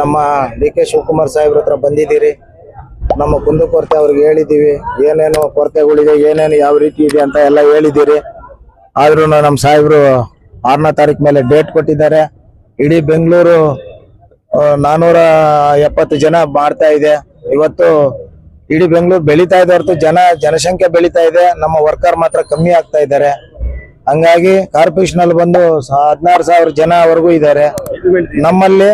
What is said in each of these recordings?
ನಮ್ಮ D K Shivakumar ಸಾಹೇಬ್ರ ಹತ್ರ ಬಂದಿದ್ದೀರಿ. ನಮ್ಮ ಕುಂದುಕೊರತೆ ಅವ್ರಿಗೆ ಹೇಳಿದ್ದೀವಿ. ಏನೇನು ಕೊರತೆಗಳಿದೆ, ಏನೇನು ಯಾವ ರೀತಿ ಇದೆ ಅಂತ ಎಲ್ಲ ಹೇಳಿದ್ದೀರಿ. ಆದ್ರೂ ನಮ್ಮ ಸಾಹೇಬ್ರು ಆರನೇ ತಾರೀಕು ಮೇಲೆ ಡೇಟ್ ಕೊಟ್ಟಿದ್ದಾರೆ. ಇಡೀ ಬೆಂಗಳೂರು ನಾನೂರ ಎಪ್ಪತ್ತು ಜನ ಮಾಡ್ತಾ ಇದೆ. ಇವತ್ತು ಇಡೀ ಬೆಂಗಳೂರು ಬೆಳೀತಾ ಇದೆ ಹೊರತು ಜನ, ಜನಸಂಖ್ಯೆ ಬೆಳೀತಾ ಇದೆ. ನಮ್ಮ ವರ್ಕರ್ ಮಾತ್ರ ಕಮ್ಮಿ ಆಗ್ತಾ ಇದ್ದಾರೆ. ಹಂಗಾಗಿ ಕಾರ್ಪೊರೇಷನ್ ಅಲ್ಲಿ ಬಂದು ಹದಿನಾರು ಸಾವಿರ ಜನವರೆಗೂ ಇದ್ದಾರೆ. ನಮ್ಮಲ್ಲಿ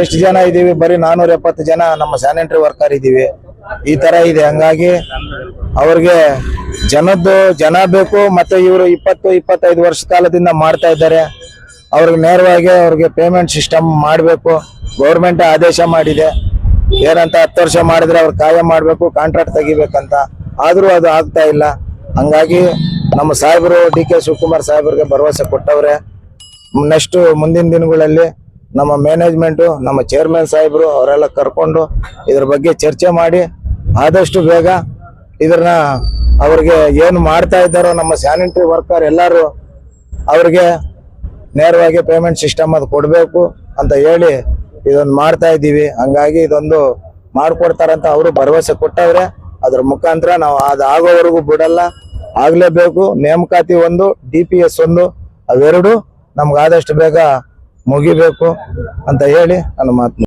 ಎಷ್ಟು ಜನ ಇದೀವಿ ಬರೀ ನಾನೂರ ಎಪ್ಪತ್ತು ಜನ ನಮ್ಮ ಸ್ಯಾನಿಟರಿ ವರ್ಕರ್ ಇದೀವಿ ಈ ತರ ಇದೆ. ಹಂಗಾಗಿ ಅವ್ರಿಗೆ ಜನದ್ದು ಜನ ಬೇಕು ಮತ್ತೆ ಇವರು ಇಪ್ಪತ್ತು, ಇಪ್ಪತ್ತೈದು ವರ್ಷ ಕಾಲದಿಂದ ಮಾಡ್ತಾ ಇದ್ದಾರೆ. ಅವ್ರಿಗೆ ನೇರವಾಗಿ ಅವ್ರಿಗೆ ಪೇಮೆಂಟ್ ಸಿಸ್ಟಮ್ ಮಾಡಬೇಕು. ಗೌರ್ಮೆಂಟ್ ಆದೇಶ ಮಾಡಿದೆ. ಏನಂತ ಹತ್ತು ವರ್ಷ ಮಾಡಿದ್ರೆ ಅವ್ರು ಕಾಯಂ ಮಾಡಬೇಕು ಕಾಂಟ್ರಾಕ್ಟ್ ತೆಗಿಬೇಕಂತ. ಆದರೂ ಅದು ಆಗ್ತಾ ಇಲ್ಲ. ಹಂಗಾಗಿ ನಮ್ಮ ಸಾಹೇಬರು ಡಿ ಕೆ ಶಿವಕುಮಾರ್ ಸಾಹೇಬರಿಗೆ ಭರವಸೆ ಕೊಟ್ಟವ್ರೆ. ನೆಕ್ಸ್ಟ್ ಮುಂದಿನ ದಿನಗಳಲ್ಲಿ ನಮ್ಮ ಮ್ಯಾನೇಜ್ಮೆಂಟು ನಮ್ಮ ಚೇರ್ಮನ್ ಸಾಹೇಬರು ಅವರೆಲ್ಲ ಕರ್ಕೊಂಡು ಇದ್ರ ಬಗ್ಗೆ ಚರ್ಚೆ ಮಾಡಿ ಆದಷ್ಟು ಬೇಗ ಇದನ್ನ ಅವ್ರಿಗೆ ಏನು ಮಾಡ್ತಾ ಇದ್ದಾರೋ, ನಮ್ಮ ಸ್ಯಾನಿಟರಿ ವರ್ಕರ್ ಎಲ್ಲರೂ ಅವ್ರಿಗೆ ನೇರವಾಗಿ ಪೇಮೆಂಟ್ ಸಿಸ್ಟಮ್ ಅದು ಕೊಡಬೇಕು ಅಂತ ಹೇಳಿ ಇದೊಂದು ಮಾಡ್ತಾ ಇದ್ದೀವಿ. ಹಂಗಾಗಿ ಇದೊಂದು ಮಾಡ್ಕೊಡ್ತಾರಂತ ಅವರು ಭರವಸೆ ಕೊಟ್ಟವ್ರೆ. ಅದ್ರ ಮುಖಾಂತರ ನಾವು ಅದು ಆಗೋವರೆಗೂ ಬಿಡಲ್ಲ. ಆಗಲೇಬೇಕು. ನೇಮಕಾತಿ ಒಂದು ಡಿ ಪಿ ಎಸ್ ಒಂದು, ಅವೆರಡು ನಮ್ಗೆ ಆದಷ್ಟು ಬೇಗ ಮುಗಿಬೇಕು ಅಂತ ಹೇಳಿ ನನ್ನ ಮಾತು